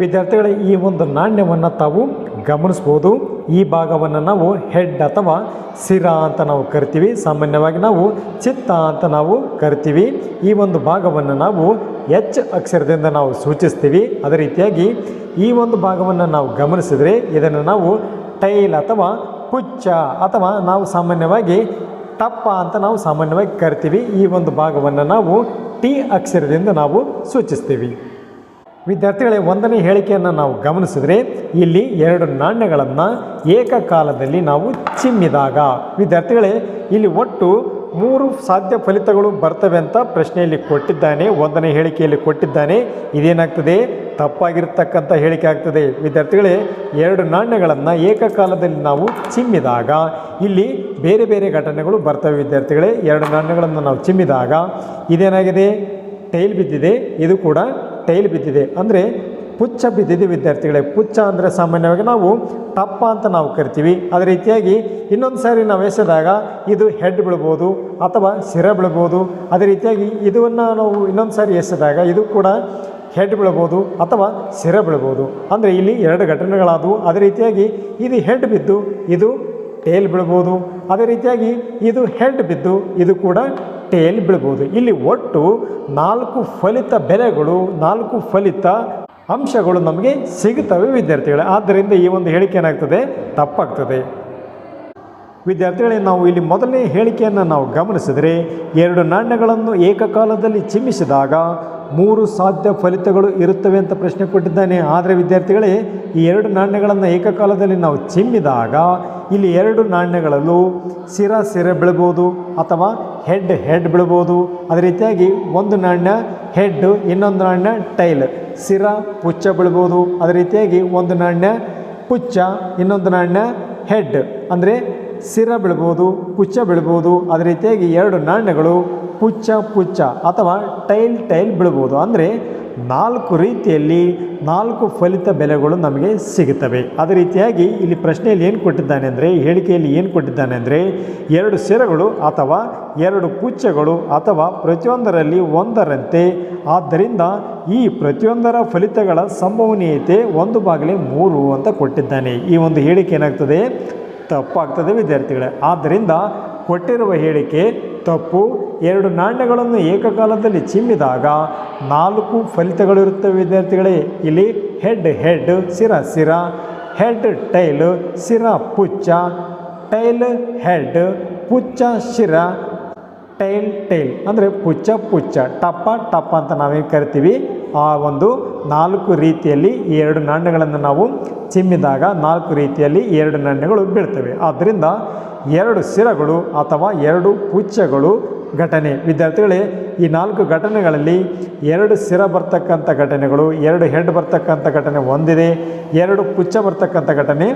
ವಿದ್ಯಾರ್ಥಿಗಳ, ಈ ಒಂದು ನಾಣ್ಯವನ್ನು ತಾವು ಗಮನಿಸ್ಬೋದು. ಈ ಭಾಗವನ್ನು ನಾವು ಹೆಡ್ ಅಥವಾ ಸಿರ ಅಂತ ನಾವು ಕರಿತೀವಿ. ಸಾಮಾನ್ಯವಾಗಿ ನಾವು ಚಿತ್ತ ಅಂತ ನಾವು ಕರಿತೀವಿ. ಈ ಒಂದು ಭಾಗವನ್ನು ನಾವು ಎಚ್ ಅಕ್ಷರದಿಂದ ನಾವು ಸೂಚಿಸ್ತೀವಿ. ಅದೇ ರೀತಿಯಾಗಿ ಈ ಒಂದು ಭಾಗವನ್ನು ನಾವು ಗಮನಿಸಿದರೆ ಇದನ್ನು ನಾವು ಟೈಲ್ ಅಥವಾ ಪುಚ್ಚ ಅಥವಾ ನಾವು ಸಾಮಾನ್ಯವಾಗಿ ಟಪ್ಪ ಅಂತ ನಾವು ಸಾಮಾನ್ಯವಾಗಿ ಕರಿತೀವಿ. ಈ ಒಂದು ಭಾಗವನ್ನು ನಾವು ಟಿ ಅಕ್ಷರದಿಂದ ನಾವು ಸೂಚಿಸ್ತೀವಿ. ವಿದ್ಯಾರ್ಥಿಗಳೇ, ಒಂದನೇ ಹೇಳಿಕೆಯನ್ನು ನಾವು ಗಮನಿಸಿದ್ರೆ, ಇಲ್ಲಿ ಎರಡು ನಾಣ್ಯಗಳನ್ನು ಏಕಕಾಲದಲ್ಲಿ ನಾವು ಚಿಮ್ಮಿದಾಗ. ವಿದ್ಯಾರ್ಥಿಗಳೇ, ಇಲ್ಲಿ ಒಟ್ಟು ಮೂರು ಸಾಧ್ಯ ಫಲಿತಗಳು ಬರ್ತವೆ ಅಂತ ಪ್ರಶ್ನೆಯಲ್ಲಿ ಕೊಟ್ಟಿದ್ದಾನೆ, ಒಂದನೇ ಹೇಳಿಕೆಯಲ್ಲಿ ಕೊಟ್ಟಿದ್ದಾನೆ. ಇದೇನಾಗ್ತದೆ? ತಪ್ಪಾಗಿರ್ತಕ್ಕಂಥ ಹೇಳಿಕೆ ಆಗ್ತದೆ. ವಿದ್ಯಾರ್ಥಿಗಳೇ, ಎರಡು ನಾಣ್ಯಗಳನ್ನು ಏಕಕಾಲದಲ್ಲಿ ನಾವು ಚಿಮ್ಮಿದಾಗ, ಇಲ್ಲಿ ಬೇರೆ ಬೇರೆ ಘಟನೆಗಳು ಬರ್ತವೆ ವಿದ್ಯಾರ್ಥಿಗಳೇ. ಎರಡು ನಾಣ್ಯಗಳನ್ನು ನಾವು ಚಿಮ್ಮಿದಾಗ, ಇದೇನಾಗಿದೆ? ಟೈಲ್ ಬಿದ್ದಿದೆ. ಇದು ಕೂಡ ಟೈಲ್ ಬಿದ್ದಿದೆ. ಅಂದರೆ ಪುಚ್ಚ ಬಿದ್ದಿದೆ ವಿದ್ಯಾರ್ಥಿಗಳೇ. ಪುಚ್ಚ ಅಂದರೆ ಸಾಮಾನ್ಯವಾಗಿ ನಾವು ಟಪ್ಪ ಅಂತ ನಾವು ಕರಿತೀವಿ. ಅದೇ ರೀತಿಯಾಗಿ ಇನ್ನೊಂದು ಸಾರಿ ನಾವು ಎಸೆದಾಗ ಇದು ಹೆಡ್ ಬೀಳ್ಬೋದು ಅಥವಾ ಸಿರ ಬೀಳ್ಬೋದು. ಅದೇ ರೀತಿಯಾಗಿ ಇದನ್ನು ನಾವು ಇನ್ನೊಂದು ಸಾರಿ ಎಸೆದಾಗ ಇದು ಕೂಡ ಹೆಡ್ ಬೀಳ್ಬೋದು ಅಥವಾ ಸಿರ ಬೀಳ್ಬೋದು. ಅಂದರೆ ಇಲ್ಲಿ ಎರಡು ಘಟನೆಗಳಾದವು. ಅದೇ ರೀತಿಯಾಗಿ ಇದು ಹೆಡ್ ಬಿದ್ದು ಇದು ಟೇಲ್ ಬೀಳ್ಬೋದು. ಅದೇ ರೀತಿಯಾಗಿ ಇದು ಹೆಡ್ ಬಿದ್ದು ಇದು ಕೂಡ ಟೇಲ್ ಬೀಳ್ಬೋದು. ಇಲ್ಲಿ ಒಟ್ಟು ನಾಲ್ಕು ಫಲಿತ ಬೆಲೆಗಳು, ನಾಲ್ಕು ಫಲಿತ ಅಂಶಗಳು ನಮಗೆ ಸಿಗುತ್ತವೆ, ವಿದ್ಯಾರ್ಥಿಗಳೇ. ಆದ್ದರಿಂದ ಈ ಒಂದು ಹೇಳಿಕೆ ಏನಾಗ್ತದೆ? ತಪ್ಪಾಗ್ತದೆ. ವಿದ್ಯಾರ್ಥಿಗಳೇ, ನಾವು ಇಲ್ಲಿ ಮೊದಲನೇ ಹೇಳಿಕೆಯನ್ನು ನಾವು ಗಮನಿಸಿದರೆ, ಎರಡು ನಾಣ್ಯಗಳನ್ನು ಏಕಕಾಲದಲ್ಲಿ ಚಿಮ್ಮಿಸಿದಾಗ ಮೂರು ಸಾಧ್ಯ ಫಲಿತಗಳು ಇರುತ್ತವೆ ಅಂತ ಪ್ರಶ್ನೆ ಕೊಟ್ಟಿದ್ದಾನೆ. ಆದರೆ ವಿದ್ಯಾರ್ಥಿಗಳೇ, ಈ ಎರಡು ನಾಣ್ಯಗಳನ್ನು ಏಕಕಾಲದಲ್ಲಿ ನಾವು ಚಿಮ್ಮಿದಾಗ ಇಲ್ಲಿ ಎರಡು ನಾಣ್ಯಗಳಲ್ಲೂ ಸಿರ ಸಿರ ಬೀಳ್ಬೋದು ಅಥವಾ ಹೆಡ್ ಹೆಡ್ ಬೀಳ್ಬೋದು. ಅದೇ ರೀತಿಯಾಗಿ ಒಂದು ನಾಣ್ಯ ಹೆಡ್, ಇನ್ನೊಂದು ನಾಣ್ಯ ಟೈಲ್, ಸಿರ ಪುಚ್ಚ ಬೀಳ್ಬೋದು. ಅದೇ ರೀತಿಯಾಗಿ ಒಂದು ನಾಣ್ಯ ಪುಚ್ಚ, ಇನ್ನೊಂದು ನಾಣ್ಯ ಹೆಡ್. ಅಂದರೆ ಸಿರ ಬೀಳ್ಬೋದು, ಪುಚ್ಚ ಬೀಳ್ಬೋದು, ಅದೇ ರೀತಿಯಾಗಿ ಎರಡು ನಾಣ್ಯಗಳು ಪುಚ್ಚ ಪುಚ್ಚ ಅಥವಾ ಟೈಲ್ ಟೈಲ್ ಬೀಳ್ಬೋದು. ಅಂದರೆ ನಾಲ್ಕು ರೀತಿಯಲ್ಲಿ ನಾಲ್ಕು ಫಲಿತ ಬೆಲೆಗಳು ನಮಗೆ ಸಿಗುತ್ತವೆ. ಅದೇ ರೀತಿಯಾಗಿ ಇಲ್ಲಿ ಪ್ರಶ್ನೆಯಲ್ಲಿ ಏನು ಕೊಟ್ಟಿದ್ದಾನೆ ಅಂದರೆ, ಹೇಳಿಕೆಯಲ್ಲಿ ಏನು ಕೊಟ್ಟಿದ್ದಾನೆ ಅಂದರೆ, ಎರಡು ಸಿರಗಳು ಅಥವಾ ಎರಡು ಪುಚ್ಚಗಳು ಅಥವಾ ಪ್ರತಿಯೊಂದರಲ್ಲಿ ಒಂದರಂತೆ. ಆದ್ದರಿಂದ ಈ ಪ್ರತಿಯೊಂದರ ಫಲಿತಗಳ ಸಂಭವನೀಯತೆ ಒಂದು ಬಾಗಿಲೆ ಮೂರು ಅಂತ ಕೊಟ್ಟಿದ್ದಾನೆ. ಈ ಒಂದು ಹೇಳಿಕೆ ಏನಾಗ್ತದೆ? ತಪ್ಪಾಗ್ತದೆ ವಿದ್ಯಾರ್ಥಿಗಳೇ. ಆದ್ದರಿಂದ ಕೊಟ್ಟಿರುವ ಹೇಳಿಕೆ ತಪ್ಪು. ಎರಡು ನಾಣ್ಯಗಳನ್ನು ಏಕಕಾಲದಲ್ಲಿ ಚಿಮ್ಮಿದಾಗ ನಾಲ್ಕು ಫಲಿತಗಳಿರುತ್ತವೆ ವಿದ್ಯಾರ್ಥಿಗಳೇ. ಇಲ್ಲಿ ಹೆಡ್ ಹೆಡ್ ಸಿರ ಸಿರ. ಹೆಡ್ ಟೈಲ್ ಸಿರ, ಪುಚ್ಚ. ಟೈಲ್ ಹೆಡ್ ಪುಚ್ಚ ಶಿರ ಟೈಲ್ ಟೈಲ್ ಅಂದರೆ ಪುಚ್ಚ ಪುಚ್ಚ, ಟಪ್ಪ ಟಪ್ಪ ಅಂತ ನಾವೇನು ಕರಿತೀವಿ? ಆ ಒಂದು ನಾಲ್ಕು ರೀತಿಯಲ್ಲಿ ಎರಡು ನಾಣ್ಯಗಳನ್ನು ನಾವು ಚಿಮ್ಮಿದಾಗ ನಾಲ್ಕು ರೀತಿಯಲ್ಲಿ ಎರಡು ನಾಣ್ಯಗಳು ಬೀಳ್ತವೆ. ಆದ್ದರಿಂದ ಎರಡು ಸಿರಗಳು ಅಥವಾ ಎರಡು ಪುಚ್ಚಗಳು ಘಟನೆ. ವಿದ್ಯಾರ್ಥಿಗಳೇ, ಈ ನಾಲ್ಕು ಘಟನೆಗಳಲ್ಲಿ ಎರಡು ಸಿರ ಬರ್ತಕ್ಕಂಥ ಘಟನೆಗಳು, ಎರಡು ಹೆಡ್ ಬರ್ತಕ್ಕಂಥ ಘಟನೆ ಒಂದಿದೆ, ಎರಡು ಪುಚ್ಚ ಬರ್ತಕ್ಕಂಥ ಘಟನೆ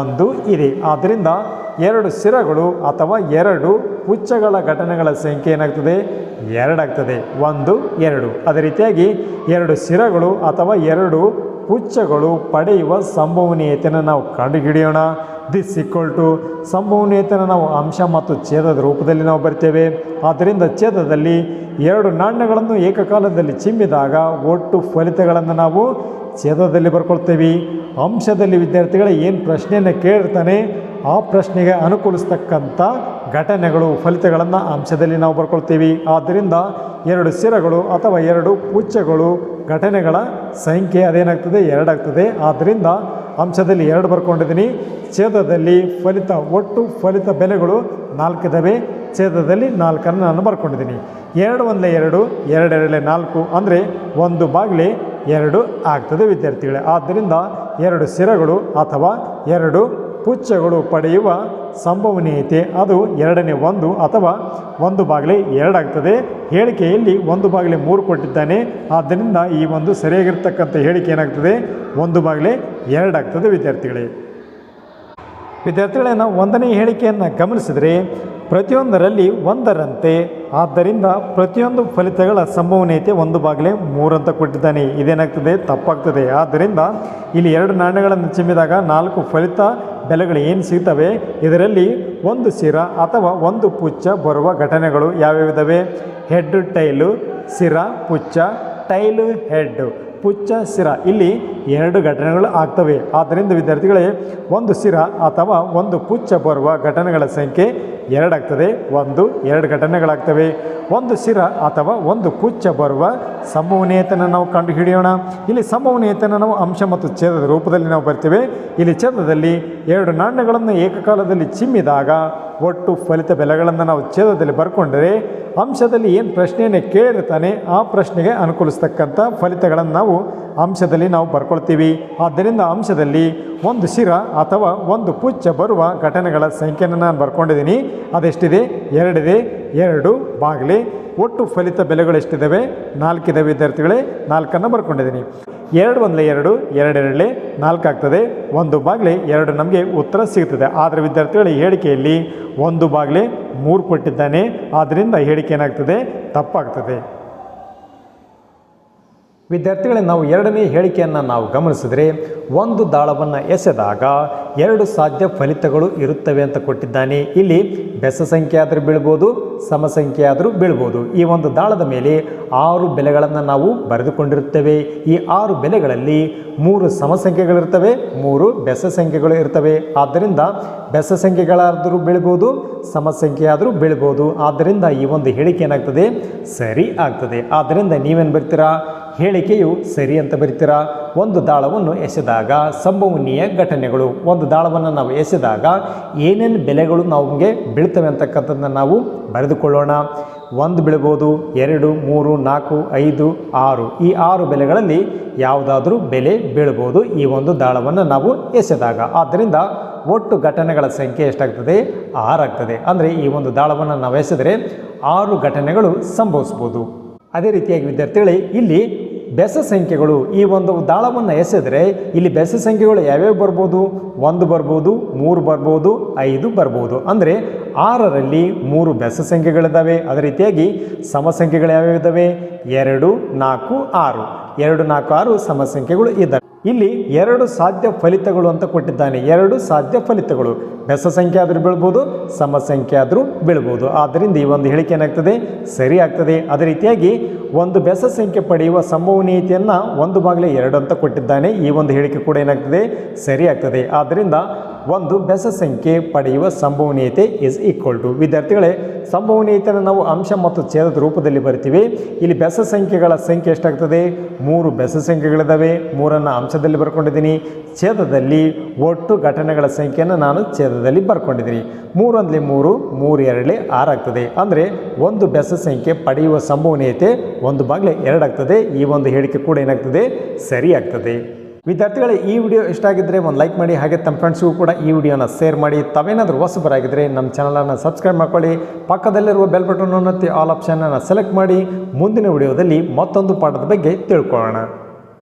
ಒಂದು ಇದೆ. ಆದ್ದರಿಂದ ಎರಡು ಸಿರಗಳು ಅಥವಾ ಎರಡು ಪುಚ್ಚಗಳ ಘಟನೆಗಳ ಸಂಖ್ಯೆ ಏನಾಗ್ತದೆ? ಎರಡಾಗ್ತದೆ. ಒಂದು, ಎರಡು. ಅದೇ ರೀತಿಯಾಗಿ ಎರಡು ಸಿರಗಳು ಅಥವಾ ಎರಡು ಪುಚ್ಚಗಳು ಪಡೆಯುವ ಸಂಭವನೀಯತೆಯನ್ನು ನಾವು ಕಂಡುಹಿಡಿಯೋಣ. ದಿಸ್ ಈಕ್ವಲ್ ಟು ಸಂಭವನೀಯತೆಯನ್ನು ನಾವು ಅಂಶ ಮತ್ತು ಛೇದದ ರೂಪದಲ್ಲಿ ನಾವು ಬರ್ತೇವೆ. ಆದ್ದರಿಂದ ಛೇದದಲ್ಲಿ ಎರಡು ನಾಣ್ಯಗಳನ್ನು ಏಕಕಾಲದಲ್ಲಿ ಚಿಮ್ಮಿದಾಗ ಒಟ್ಟು ಫಲಿತಗಳನ್ನು ನಾವು ಛೇದದಲ್ಲಿ ಬರ್ಕೊಳ್ತೇವೆ. ಅಂಶದಲ್ಲಿ ವಿದ್ಯಾರ್ಥಿಗಳ ಏನು ಪ್ರಶ್ನೆಯನ್ನು ಕೇಳಿರ್ತಾನೆ ಆ ಪ್ರಶ್ನೆಗೆ ಅನುಕೂಲಿಸ್ತಕ್ಕಂಥ ಘಟನೆಗಳು, ಫಲಿತಗಳನ್ನು ಅಂಶದಲ್ಲಿ ನಾವು ಬರ್ಕೊಳ್ತೀವಿ. ಆದ್ದರಿಂದ ಎರಡು ಸಿರಗಳು ಅಥವಾ ಎರಡು ಪುಚ್ಚಗಳು ಘಟನೆಗಳ ಸಂಖ್ಯೆ ಅದೇನಾಗ್ತದೆ? ಎರಡಾಗ್ತದೆ. ಆದ್ದರಿಂದ ಅಂಶದಲ್ಲಿ ಎರಡು ಬರ್ಕೊಂಡಿದ್ದೀನಿ. ಛೇದದಲ್ಲಿ ಫಲಿತ, ಒಟ್ಟು ಫಲಿತ ಬೆಲೆಗಳು ನಾಲ್ಕಿದ್ದಾವೆ ಛೇದದಲ್ಲಿ ನಾಲ್ಕನ್ನು ನಾನು ಬರ್ಕೊಂಡಿದ್ದೀನಿ. ಎರಡು ಒಂದಲೇ ಎರಡು ಎರಡೆರಡಲೇ ನಾಲ್ಕು ಅಂದರೆ ಒಂದು ಬಾಗಿಲೆ ಎರಡು ಆಗ್ತದೆ ವಿದ್ಯಾರ್ಥಿಗಳೇ. ಆದ್ದರಿಂದ ಎರಡು ಸಿರಗಳು ಅಥವಾ ಎರಡು ಪುಚ್ಚಗಳು ಪಡೆಯುವ ಸಂಭವನೀಯತೆ ಅದು ಎರಡನೇ ಒಂದು ಅಥವಾ ಒಂದು ಬಾಗಿಲೆ ಎರಡಾಗ್ತದೆ ಹೇಳಿಕೆಯಲ್ಲಿ ಒಂದು ಬಾಗಿಲೆ ಮೂರು ಕೊಟ್ಟಿದ್ದಾನೆ. ಆದ್ದರಿಂದ ಈ ಒಂದು ಸರಿಯಾಗಿರ್ತಕ್ಕಂಥ ಹೇಳಿಕೆ ಏನಾಗ್ತದೆ? ಒಂದು ಬಾಗಿಲೆ ಎರಡಾಗ್ತದೆ ವಿದ್ಯಾರ್ಥಿಗಳೇ. ವಿದ್ಯಾರ್ಥಿಗಳೇ, ನಾವು ಒಂದನೇ ಹೇಳಿಕೆಯನ್ನು ಗಮನಿಸಿದರೆ ಪ್ರತಿಯೊಂದರಲ್ಲಿ ಒಂದರಂತೆ ಆದ್ದರಿಂದ ಪ್ರತಿಯೊಂದು ಫಲಿತಗಳ ಸಂಭವನೀಯತೆ ಒಂದು ಬಾಗಿಲೆ ಮೂರಂತ ಕೊಟ್ಟಿದ್ದಾನೆ. ಇದೇನಾಗ್ತದೆ? ತಪ್ಪಾಗ್ತದೆ. ಆದ್ದರಿಂದ ಇಲ್ಲಿ ಎರಡು ನಾಣ್ಯಗಳನ್ನು ಚಿಮ್ಮಿದಾಗ ನಾಲ್ಕು ಫಲಿತ ಬೆಲೆಗಳು ಏನು ಸಿಗ್ತವೆ? ಇದರಲ್ಲಿ ಒಂದು ಸಿರ ಅಥವಾ ಒಂದು ಪುಚ್ಚ ಬರುವ ಘಟನೆಗಳು ಯಾವ್ಯಾವಿದಾವೆ? ಹೆಡ್, ಟೈಲು, ಸಿರ, ಪುಚ್ಚ, ಟೈಲು, ಹೆಡ್. ಪುಚ್ಚ ಸಿರ. ಇಲ್ಲಿ ಎರಡು ಘಟನೆಗಳು ಆಗ್ತವೆ. ಆದ್ದರಿಂದ ವಿದ್ಯಾರ್ಥಿಗಳೇ, ಒಂದು ಸಿರ ಅಥವಾ ಒಂದು ಪುಚ್ಚ ಬರುವ ಘಟನೆಗಳ ಸಂಖ್ಯೆ ಎರಡಾಗ್ತದೆ. ಒಂದು, ಎರಡು ಘಟನೆಗಳಾಗ್ತವೆ. ಒಂದು ಸಿರ ಅಥವಾ ಒಂದು ಪುಚ್ಚ ಬರುವ ಸಂಭವನೀಯತೆಯನ್ನು ನಾವು ಕಂಡುಹಿಡಿಯೋಣ. ಇಲ್ಲಿ ಸಂಭವನೀಯತೆಯನ್ನು ನಾವು ಅಂಶ ಮತ್ತು ಛೇದದ ರೂಪದಲ್ಲಿ ನಾವು ಬರ್ತೇವೆ. ಇಲ್ಲಿ ಛೇದದಲ್ಲಿ ಎರಡು ನಾಣ್ಯಗಳನ್ನು ಏಕಕಾಲದಲ್ಲಿ ಚಿಮ್ಮಿದಾಗ ಒಟ್ಟು ಫಲಿತ ಬೆಲೆಗಳನ್ನು ನಾವು ಛೇದದಲ್ಲಿ ಬರ್ಕೊಂಡರೆ ಅಂಶದಲ್ಲಿ ಏನು ಪ್ರಶ್ನೆಯನ್ನು ಕೇಳಿರ್ತಾನೆ, ಆ ಪ್ರಶ್ನೆಗೆ ಅನುಕೂಲಿಸ್ತಕ್ಕಂಥ ಫಲಿತಗಳನ್ನು ನಾವು ಅಂಶದಲ್ಲಿ ನಾವು ಬರ್ಕೊಳ್ತೀವಿ. ಆದ್ದರಿಂದ ಅಂಶದಲ್ಲಿ ಒಂದು ಶಿರ ಅಥವಾ ಒಂದು ಪುಚ್ಚ ಬರುವ ಘಟನೆಗಳ ಸಂಖ್ಯೆಯನ್ನು ನಾನು ಬರ್ಕೊಂಡಿದ್ದೀನಿ. ಅದೆಷ್ಟಿದೆ? ಎರಡಿದೆ. ಎರಡು ಬಾಗಿಲೆ. ಒಟ್ಟು ಫಲಿತ ಬೆಲೆಗಳು ಎಷ್ಟಿದ್ದಾವೆ ನಾಲ್ಕಿದ್ದಾವೆ ವಿದ್ಯಾರ್ಥಿಗಳೇ. ನಾಲ್ಕನ್ನು ಬರ್ಕೊಂಡಿದ್ದೀನಿ. ಎರಡು ಒಂದಲೇ ಎರಡು ಎರಡೆರಡಲೆ ನಾಲ್ಕು ಆಗ್ತದೆ. ಒಂದು ಬಾಗಿಲೆ ಎರಡು ನಮಗೆ ಉತ್ತರ ಸಿಗ್ತದೆ. ಆದರೆ ವಿದ್ಯಾರ್ಥಿಗಳ, ಹೇಳಿಕೆಯಲ್ಲಿ ಒಂದು ಬಾಗಿಲೆ ಮೂರು ಕೊಟ್ಟಿದ್ದಾನೆ. ಆದ್ದರಿಂದ ಹೇಳಿಕೆ ಏನಾಗ್ತದೆ? ತಪ್ಪಾಗ್ತದೆ. ವಿದ್ಯಾರ್ಥಿಗಳೇ, ನಾವು ಎರಡನೇ ಹೇಳಿಕೆಯನ್ನು ನಾವು ಗಮನಿಸಿದರೆ, ಒಂದು ದಾಳವನ್ನು ಎಸೆದಾಗ ಎರಡು ಸಾಧ್ಯ ಫಲಿತಗಳು ಇರುತ್ತವೆ ಅಂತ ಕೊಟ್ಟಿದ್ದಾನೆ. ಇಲ್ಲಿ ಬೆಸ ಸಂಖ್ಯೆ ಆದರೂ ಬೀಳ್ಬೋದು, ಸಮ ಸಂಖ್ಯೆ ಆದರೂ ಬೀಳ್ಬೋದು. ಈ ಒಂದು ದಾಳದ ಮೇಲೆ ಆರು ಬೆಲೆಗಳನ್ನು ನಾವು ಬರೆದುಕೊಂಡಿರುತ್ತೇವೆ. ಈ ಆರು ಬೆಲೆಗಳಲ್ಲಿ ಮೂರು ಸಮ ಸಂಖ್ಯೆಗಳಿರ್ತವೆ ಮೂರು ಬೆಸ ಸಂಖ್ಯೆಗಳು ಇರ್ತವೆ. ಆದ್ದರಿಂದ ಬೆಸ ಸಂಖ್ಯೆಗಳಾದರೂ ಬೀಳ್ಬೋದು, ಸಮ ಸಂಖ್ಯೆ ಆದರೂ ಬೀಳ್ಬೋದು. ಆದ್ದರಿಂದ ಈ ಒಂದು ಹೇಳಿಕೆ ಏನಾಗ್ತದೆ? ಸರಿ ಆಗ್ತದೆ. ಆದ್ದರಿಂದ ನೀವೇನು ಬರ್ತೀರಾ? ಹೇಳಿಕೆಯು ಸರಿ ಅಂತ ಬರಿತೀರಾ? ಒಂದು ದಾಳವನ್ನು ಎಸೆದಾಗ ಸಂಭವನೀಯ ಘಟನೆಗಳು. ಒಂದು ದಾಳವನ್ನು ನಾವು ಎಸೆದಾಗ ಏನೇನು ಬೆಲೆಗಳು ನಮಗೆ ಬೀಳ್ತವೆ ಅಂತಕ್ಕಂಥದ್ದನ್ನು ನಾವು ಬರೆದುಕೊಳ್ಳೋಣ. ಒಂದು ಬೀಳ್ಬೋದು, ಎರಡು, ಮೂರು, ನಾಲ್ಕು, ಐದು, ಆರು. ಈ ಆರು ಬೆಲೆಗಳಲ್ಲಿ ಯಾವುದಾದ್ರೂ ಬೆಲೆ ಬೀಳ್ಬೋದು ಈ ಒಂದು ದಾಳವನ್ನು ನಾವು ಎಸೆದಾಗ. ಆದ್ದರಿಂದ ಒಟ್ಟು ಘಟನೆಗಳ ಸಂಖ್ಯೆ ಎಷ್ಟಾಗ್ತದೆ? ಆರಾಗ್ತದೆ. ಅಂದರೆ ಈ ಒಂದು ದಾಳವನ್ನು ನಾವು ಎಸೆದರೆ ಆರು ಘಟನೆಗಳು ಸಂಭವಿಸ್ಬೋದು. ಅದೇ ರೀತಿಯಾಗಿ ವಿದ್ಯಾರ್ಥಿಗಳೇ, ಇಲ್ಲಿ ಬೆಸ ಸಂಖ್ಯೆಗಳು ಈ ಒಂದು ದಾಳವನ್ನು ಎಸೆದರೆ ಇಲ್ಲಿ ಬೆಸ ಸಂಖ್ಯೆಗಳು ಯಾವ್ಯಾವ ಬರ್ಬೋದು? ಒಂದು ಬರ್ಬೋದು, ಮೂರು ಬರ್ಬೋದು, ಐದು ಬರ್ಬೋದು. ಅಂದರೆ ಆರರಲ್ಲಿ ಮೂರು ಬೆಸ ಸಂಖ್ಯೆಗಳಿದ್ದಾವೆ ಅದೇ ರೀತಿಯಾಗಿ ಸಮ ಸಂಖ್ಯೆಗಳು ಯಾವ್ಯಾವ ಇದ್ದಾವೆ ಎರಡು, ನಾಲ್ಕು, ಆರು. ಎರಡು ನಾಲ್ಕು ಆರು ಸಮ ಸಂಖ್ಯೆಗಳು ಇದ್ದಾವೆ ಇಲ್ಲಿ ಎರಡು ಸಾಧ್ಯ ಫಲಿತಗಳು ಅಂತ ಕೊಟ್ಟಿದ್ದಾನೆ. ಎರಡು ಸಾಧ್ಯ ಫಲಿತಗಳು. ಬೆಸ ಸಂಖ್ಯೆ ಆದರೂ ಬೀಳ್ಬೋದು ಸಮ ಸಂಖ್ಯೆ ಆದರೂ ಬೀಳ್ಬೋದು. ಆದ್ದರಿಂದ ಈ ಒಂದು ಹೇಳಿಕೆ ಏನಾಗ್ತದೆ? ಸರಿ ಆಗ್ತದೆ. ಅದೇ ರೀತಿಯಾಗಿ ಒಂದು ಬೆಸ ಸಂಖ್ಯೆ ಪಡೆಯುವ ಸಂಭವನೀಯತೆಯನ್ನು ಒಂದು ಬಾಗಿಲೆ ಎರಡು ಅಂತ ಕೊಟ್ಟಿದ್ದಾನೆ. ಈ ಒಂದು ಹೇಳಿಕೆ ಕೂಡ ಏನಾಗ್ತದೆ? ಸರಿ ಆಗ್ತದೆ. ಆದ್ದರಿಂದ ಒಂದು ಬೆಸ ಸಂಖ್ಯೆ ಪಡೆಯುವ ಸಂಭವನೀಯತೆ ಇಸ್ ಈಕ್ವಲ್ ಟು ವಿದ್ಯಾರ್ಥಿಗಳೇ ಸಂಭವನೀಯತೆಯನ್ನು ನಾವು ಅಂಶ ಮತ್ತು ಛೇದದ ರೂಪದಲ್ಲಿ ಬರ್ತೀವಿ. ಇಲ್ಲಿ ಬೆಸ ಸಂಖ್ಯೆಗಳ ಸಂಖ್ಯೆ ಎಷ್ಟಾಗ್ತದೆ? ಮೂರು ಬೆಸ ಸಂಖ್ಯೆಗಳಿದ್ದಾವೆ ಮೂರನ್ನು ಅಂಶದಲ್ಲಿ ಬರ್ಕೊಂಡಿದ್ದೀನಿ. ಛೇದದಲ್ಲಿ ಒಟ್ಟು ಘಟನೆಗಳ ಸಂಖ್ಯೆಯನ್ನು ನಾನು ಛೇದದಲ್ಲಿ ಬರ್ಕೊಂಡಿದ್ದೀನಿ. ಮೂರೊಂದಲಿ ಮೂರು ಮೂರು ಎರಡಲಿ ಆರಾಗ್ತದೆ. ಅಂದರೆ ಒಂದು ಬೆಸ ಸಂಖ್ಯೆ ಪಡೆಯುವ ಸಂಭವನೀಯತೆ ಒಂದು ಬಾಗಿಲೆ ಎರಡಾಗ್ತದೆ. ಈ ಒಂದು ಹೇಳಿಕೆ ಕೂಡ ಏನಾಗ್ತದೆ? ಸರಿ ಆಗ್ತದೆ ವಿದ್ಯಾರ್ಥಿಗಳೇ, ಈ ವಿಡಿಯೋ ಇಷ್ಟ ಆಗಿದ್ದರೆ ಒಂದು ಲೈಕ್ ಮಾಡಿ, ಹಾಗೆ ತಮ್ಮ ಫ್ರೆಂಡ್ಸ್ಗೂ ಕೂಡ ಈ ವಿಡಿಯೋನ ಶೇರ್ ಮಾಡಿ. ತಾವೇನಾದರೂ ಹೊಸಬರಾಗಿದ್ದರೆ ನಮ್ಮ ಚಾನಲನ್ನು ಸಬ್ಸ್ಕ್ರೈಬ್ ಮಾಡ್ಕೊಳ್ಳಿ. ಪಕ್ಕದಲ್ಲಿರುವ ಬೆಲ್ ಬಟನ್ ಒತ್ತಿ, ಆಲ್ ಆಪ್ಷನನ್ನು ಸೆಲೆಕ್ಟ್ ಮಾಡಿ. ಮುಂದಿನ ವಿಡಿಯೋದಲ್ಲಿ ಮತ್ತೊಂದು ಪಾಠದ ಬಗ್ಗೆ ತಿಳ್ಕೊಳ್ಳೋಣ.